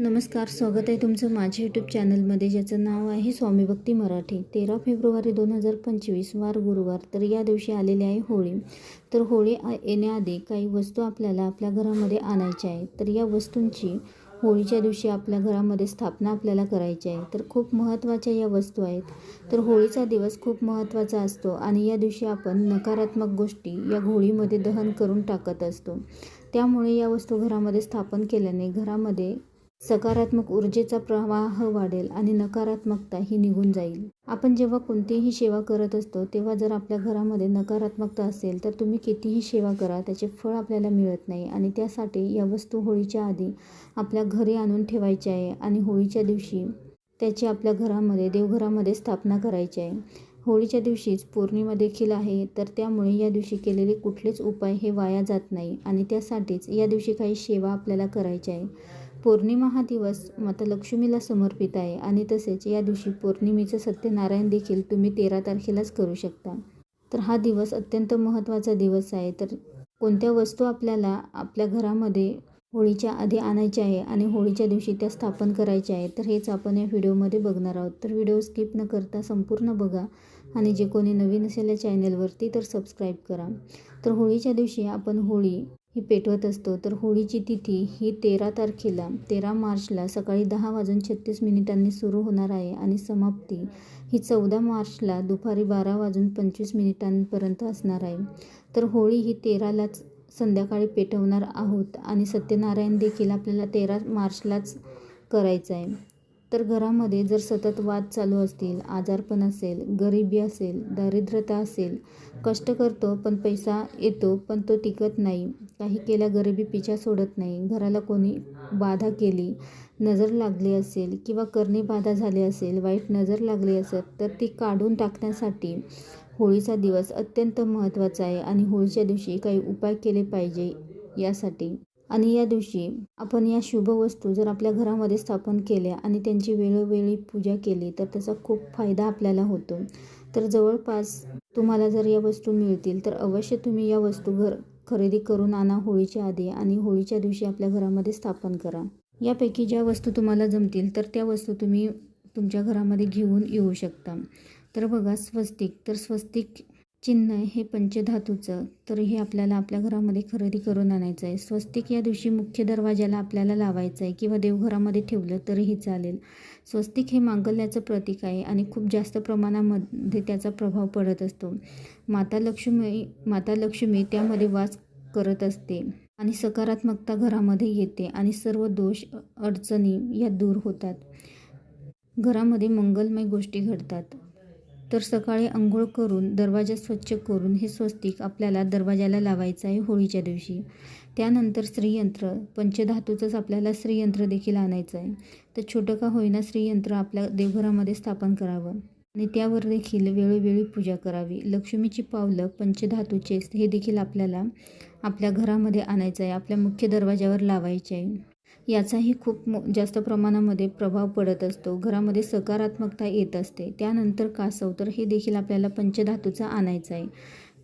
नमस्कार स्वागत आहे तुमचं माझ्या यूट्यूब चॅनलमध्ये ज्याचं नाव आहे स्वामी भक्ती मराठी. तेरा फेब्रुवारी दोन हजार पंचवीस वार गुरुवार तर या दिवशी आलेली आहे होळी. तर होळी येण्याआधी काही वस्तू आपल्याला आपल्या घरामध्ये आणायच्या आहे तर या वस्तूंची होळीच्या दिवशी आपल्या घरामध्ये स्थापना आपल्याला करायची आहे. तर खूप महत्त्वाच्या या वस्तू आहेत. तर होळीचा दिवस खूप महत्त्वाचा असतो आणि या दिवशी आपण नकारात्मक गोष्टी या होळीमध्ये दहन करून टाकत असतो. त्यामुळे या वस्तू घरामध्ये स्थापन केल्याने घरामध्ये सकारात्मक ऊर्जेचा प्रवाह वाढेल आणि नकारात्मकता ही निघून जाईल. आपण जेव्हा कोणतीही सेवा करत असतो तेव्हा जर आपल्या घरामध्ये नकारात्मकता असेल तर तुम्ही कितीही सेवा करा त्याचे फळ आपल्याला मिळत नाही आणि त्यासाठी या वस्तू होळीच्या आधी आपल्या घरी आणून ठेवायच्या आहे आणि होळीच्या दिवशी त्याची आपल्या घरामध्ये देवघरामध्ये स्थापना करायची आहे. होळीच्या दिवशीच पौर्णिमा देखील आहे तर त्यामुळे या दिवशी केलेले कुठलेच उपाय हे वाया जात नाही आणि त्यासाठीच या दिवशी काही सेवा आपल्याला करायच्या आहे. पौर्णिमा हा दिवस माता लक्ष्मीला समर्पित आहे आणि तसेच या दिवशी पौर्णिमेचं सत्यनारायण देखील तुम्ही तेरा तारखेलाच करू शकता. तर हा दिवस अत्यंत महत्त्वाचा दिवस आहे. तर कोणत्या वस्तू आपल्याला आपल्या घरामध्ये होळीच्या आधी आणायच्या आहे आणि होळीच्या दिवशी त्या स्थापन करायच्या आहे तर हेच आपण या व्हिडिओमध्ये बघणार आहोत. तर व्हिडिओ स्किप न करता संपूर्ण बघा आणि जे कोणी नवीन असेल या चॅनलवरती तर सबस्क्राईब करा. तर होळीच्या दिवशी आपण होळी ही पेटवत असतो. तर होळीची तिथी ही तेरा तारखेला तेरा मार्चला सकाळी दहा वाजून छत्तीस मिनिटांनी सुरू होणार आहे आणि समाप्ती ही चौदा मार्चला दुपारी बारा वाजून पंचवीस मिनिटांपर्यंत असणार आहे. तर होळी ही तेरालाच संध्याकाळी पेटवणार आहोत आणि सत्यनारायण देखील आपल्याला तेरा मार्चलाच करायचं आहे तर घरामध्ये जर सतत वाद चालू असतील आजारपण असेल गरिबी असेल दारिद्र्यता असेल कष्ट करतो पण पैसा येतो पण तो टिकत नाही काही केल्या गरिबी पिछा सोडत नाही घराला कोणी बाधा केली नजर लागली असेल किंवा करणे बाधा झाली असेल वाईट नजर लागली असेल तर ती काढून टाकण्यासाठी होळीचा दिवस अत्यंत महत्त्वाचा आहे आणि होळीच्या दिवशी काही उपाय केले पाहिजे यासाठी. आणि या दिवशी आपण या शुभ वस्तू जर आपल्या घरामध्ये स्थापन केल्या आणि त्यांची वेळोवेळी पूजा केली तर त्याचा खूप फायदा आपल्याला होतो. तर जवळपास तुम्हाला जर या वस्तू मिळतील तर अवश्य तुम्ही या वस्तू घर खरेदी करून आणा होळीच्या आधी आणि होळीच्या दिवशी आपल्या घरामध्ये स्थापन करा. यापैकी ज्या वस्तू तुम्हाला जमतील तर त्या वस्तू तुम्ही तुमच्या घरामध्ये घेऊन येऊ शकता. तर बघा स्वस्तिक. तर स्वस्तिक चिन्ह हे पंचधातूचं. तर हे आपल्याला आपल्या घरामध्ये खरेदी करून आणायचं आहे. स्वस्तिक या दिवशी मुख्य दरवाजाला आपल्याला लावायचं आहे किंवा देवघरामध्ये ठेवलं तरीही चालेल. स्वस्तिक हे मांगल्याचं प्रतीक आहे आणि खूप जास्त प्रमाणामध्ये त्याचा प्रभाव पडत असतो. माता लक्ष्मी माता लक्ष्मी त्यामध्ये वास करत असते आणि सकारात्मकता घरामध्ये येते आणि सर्व दोष अडचणी या दूर होतात. घरामध्ये मंगलमय गोष्टी घडतात. तर सकाळी आंघोळ करून दरवाजा स्वच्छ करून हे स्वस्तिक आपल्याला दरवाजाला लावायचं आहे होळीच्या दिवशी. त्यानंतर श्रीयंत्र पंचधातूचंच आपल्याला श्रीयंत्र देखील आणायचं आहे. तर छोटं का होईना श्रीयंत्र आपल्या देवघरामध्ये स्थापन करावं. आणि त्यावर देखील वेळोवेळी पूजा करावी. लक्ष्मीची पावलं पंचधातूचे हे देखील आपल्याला आपल्या घरामध्ये आणायचं आहे. आपल्या मुख्य दरवाजावर लावायचे आहे. याचाही खूप मो जास्त प्रमाणामध्ये प्रभाव पडत असतो. घरामध्ये सकारात्मकता येत असते. त्यानंतर कासव तर हे देखील आपल्याला पंचधातूचा आणायचं आहे.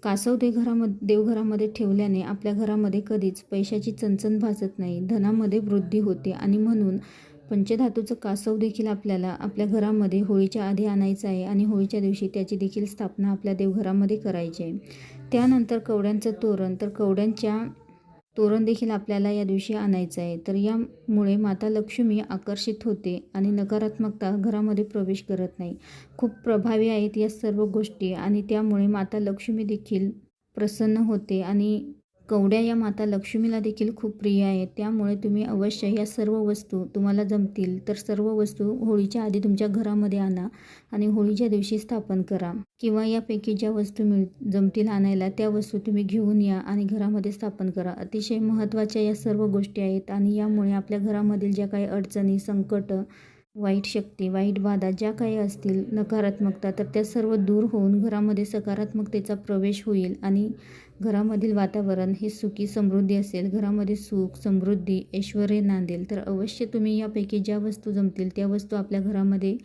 कासव ते घरामध्ये देवघरामध्ये ठेवल्याने आपल्या घरामध्ये कधीच पैशाची चणचण भासत नाही. धनामध्ये वृद्धी होते आणि म्हणून पंचधातूचं कासव देखील आपल्याला आपल्या घरामध्ये होळीच्या आधी आणायचं आहे आणि होळीच्या दिवशी त्याची देखील स्थापना आपल्या देवघरामध्ये करायची आहे. त्यानंतर कवड्यांचं तोरण तर कवड्यांच्या तोरण देखील आपल्याला या दिवशी आणायचं आहे. तर यामुळे माता लक्ष्मी आकर्षित होते आणि नकारात्मकता घरामध्ये प्रवेश करत नाही. खूप प्रभावी आहेत या सर्व गोष्टी आणि त्यामुळे माता लक्ष्मी देखील प्रसन्न होते आणि कवड्या या माता लक्ष्मीला देखील खूप प्रिय आहेत. त्यामुळे तुम्ही अवश्य या सर्व वस्तू तुम्हाला जमतील तर सर्व वस्तू होळीच्या आधी तुमच्या घरामध्ये आणा आणि होळीच्या दिवशी स्थापन करा. किंवा यापैकी ज्या वस्तू मिळ जमतील आणायला त्या वस्तू तुम्ही घेऊन या आणि घरामध्ये स्थापन करा. अतिशय महत्त्वाच्या या सर्व गोष्टी आहेत आणि यामुळे आपल्या घरामधील ज्या काही अडचणी संकट वाईट शक्ती वाईट बाधा ज्या काही असतील नकारात्मकता तर त्या सर्व दूर होऊन घरामध्ये सकारात्मकतेचा प्रवेश होईल आणि घरामधील वातावरण हे सुखी समृद्धी असेल. घरामध्ये सुख समृद्धी ऐश्वर नांदेल. तर अवश्य तुम्ही यापैकी ज्या वस्तू जमतील त्या वस्तू आपल्या घरामध्ये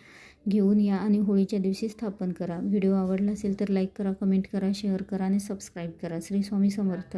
घेऊन या आणि होळीच्या दिवशी स्थापन करा. व्हिडिओ आवडला असेल तर लाईक करा कमेंट करा शेअर करा आणि सबस्क्राईब करा. श्री स्वामी समर्थ.